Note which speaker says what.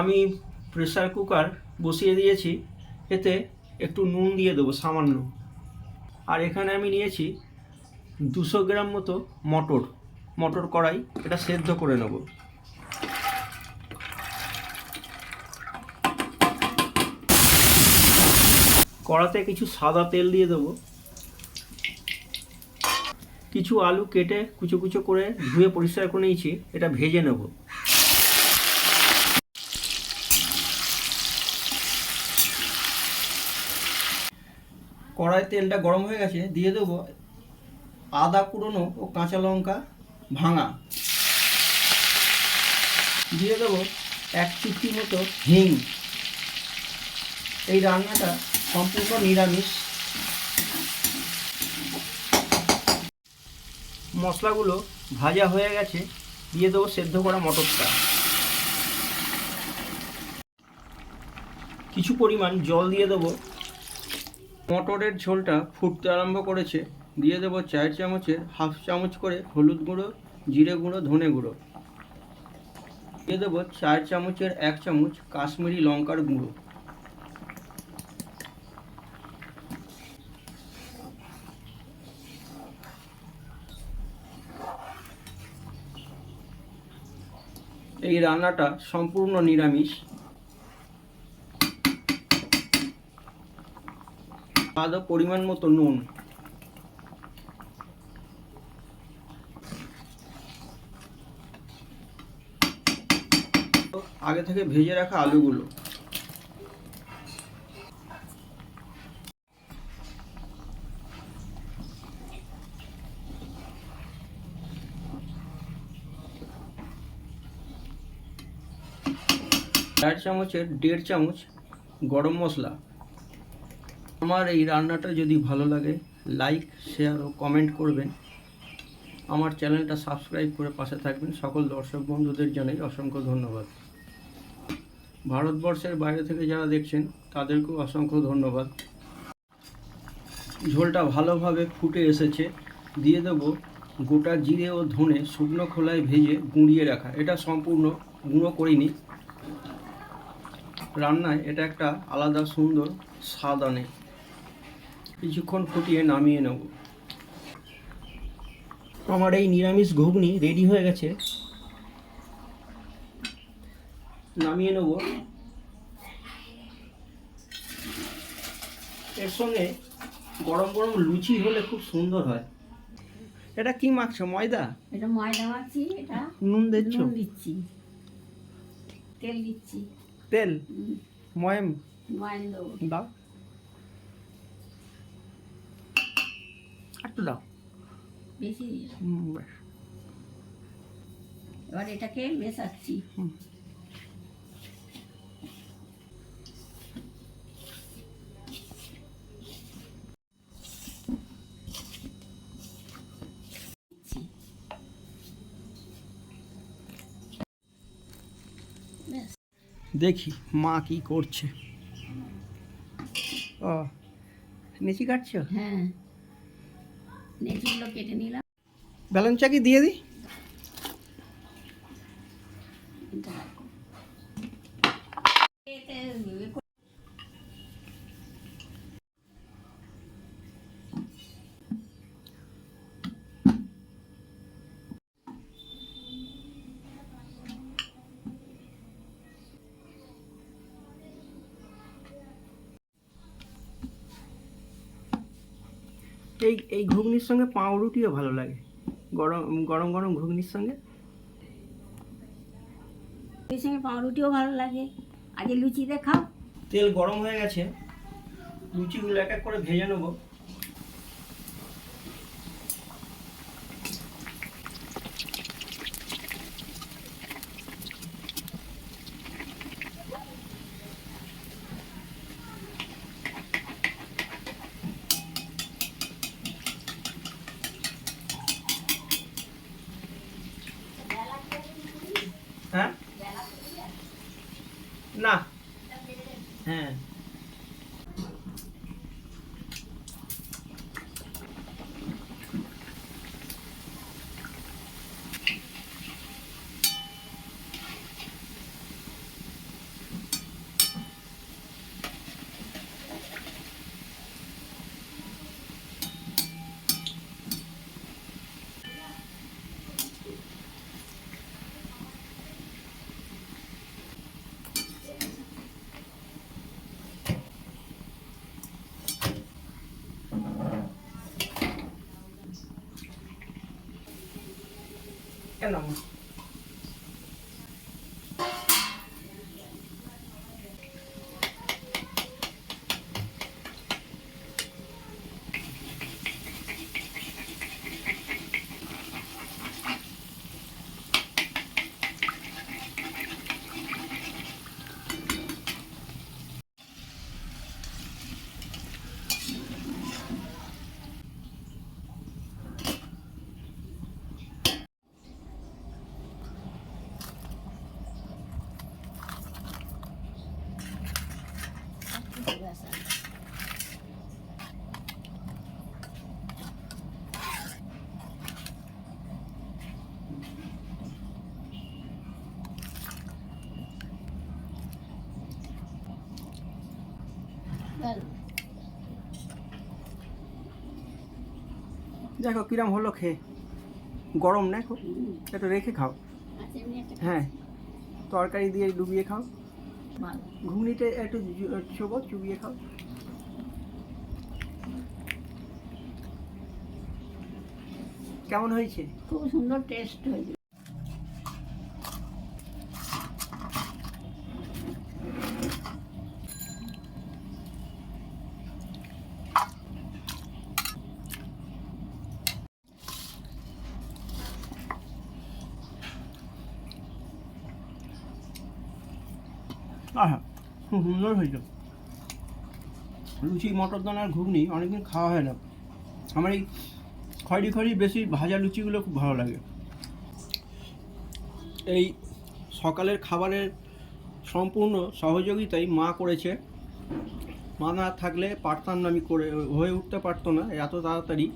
Speaker 1: আমি pressure cooker বসিয়ে দিয়েছি, এতে একটু নুন দিয়ে দেবো সামান্য। আর এখানে আমি নিয়েছি দুশো গ্রাম মতো মটর মটর কড়াই, এটা সেদ্ধ করে নেব। কড়াতে কিছু সাদা তেল দিয়ে দেবো। কিছু আলু কেটে কুচো কুচো করে ধুয়ে পরিষ্কার করে নিয়েছি, এটা ভেজে নেব। কড়াই তেলটা গরম হয়ে গেছে, দিয়ে দেবো আদা কুড়োনো ও কাঁচা লঙ্কা ভাঙা। দিয়ে দেবো এক চুটকি মতো হিং। এই রান্নাটা সম্পূর্ণ নিরামিষ। মশলাগুলো ভাজা হয়ে গেছে, দিয়ে দেবো সেদ্ধ করা মটরটা। কিছু পরিমাণ জল দিয়ে দেবো মটরের ঝোলটা ফুটতে আরম্ভ করেছে। দিয়ে দেবো চার চামচের হাফ চামচ করে হলুদ গুঁড়ো, জিরে গুঁড়ো, ধনে গুঁড়ো। দিয়ে দেবো চার চামচের এক চামচ কাশ্মীরি লঙ্কার গুঁড়ো। এই রান্নাটা সম্পূর্ণ নিরামিষ। আদা পরিমাণ মতো নুন। আগে থেকে ভেজে রাখা আলুগুলো। চার চামচের দেড় চামচ গরম মশলা। আমার এই রান্নাটা যদি ভালো লাগে লাইক শেয়ার ও কমেন্ট করবেন। আমার চ্যানেলটা সাবস্ক্রাইব করে পাশে থাকবেন। সকল দর্শক বন্ধুদের জানাই অসংখ্য ধন্যবাদ। ভারতবর্ষের বাইরে থেকে যারা দেখছেন, তাদেরকেও অসংখ্য ধন্যবাদ। ঝোলটা ভালোভাবে ফুটে এসেছে। দিয়ে দেব গোটা জিরে ও ধনে শুকনো খোলায় ভেজে গুঁড়িয়ে রাখা। এটা সম্পূর্ণ গুঁড়ো করিনি। রান্নায় এটা একটা আলাদা সুন্দর স্বাদ আনে। কিছুক্ষণ ফুটিয়ে নামিয়ে নেব। আমার এই নিরামিষ ঘুগনি রেডি হয়ে গেছে। নামিয়ে নেব। এর সঙ্গে গরম গরম লুচি হলে খুব সুন্দর হয়। এটা কি মাখছো ময়দা?
Speaker 2: এটা ময়দা মাখছি এটা
Speaker 1: নুন দিচ্ছ?
Speaker 2: নুন দিচ্ছি। তেল দিচ্ছি।
Speaker 1: তেল? ময়ম?
Speaker 2: ময়ন
Speaker 1: দাও একটু দাও
Speaker 2: বেশি। এবার এটাকে মেশাচ্ছি।
Speaker 1: দেখি মা কি করছে। ও নেচি কাটছো?
Speaker 2: হ্যাঁ। নেচিগুলো কেটে নিলাম।
Speaker 1: ব্যালেন্স চাকি দিয়ে দিই? এই এই ঘুগনির সঙ্গে পাউরুটিও ভালো লাগে। গরম গরম গরম ঘুগনির সঙ্গে।
Speaker 2: এই সঙ্গে পাউরুটিও ভালো লাগে। আগে লুচি দিয়ে খাও
Speaker 1: তেল গরম হয়ে গেছে। লুচিগুলো এক এক করে ভেজে নেব। হ্যাঁ? না। হ্যাঁ। Fica não. দেখো কিরম হলো খেয়ে। গরম না খুব। একটু রেখে খাও। হ্যাঁ। তরকারি দিয়ে ডুবিয়ে খাও। ঘুগনিতে একটু চোবো চুবিয়ে খাও। কেমন হয়েছে?
Speaker 2: খুব সুন্দর টেস্ট হয়েছে।
Speaker 1: আহা, খুব সুন্দর হয়েছে। লুচি, মটর দানার ঘুগনি অনেকদিন খাওয়া হয় না। আমার এই খয়রি খয়রি বেশি ভাজা লুচিগুলো খুব ভালো লাগে। এই সকালের খাবারের সম্পূর্ণ সহযোগিতাই মা করেছে। মা না থাকলে পারতাম না, আমি করে, হয়ে উঠতে পারতো না, এত তাড়াতাড়ি।